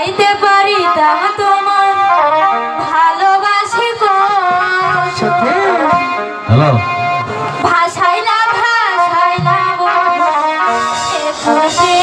পাইতে পারিতাম তোমার ভালোবাসি হ্যালো? ভাষাইলা ভাষাইলা খুশি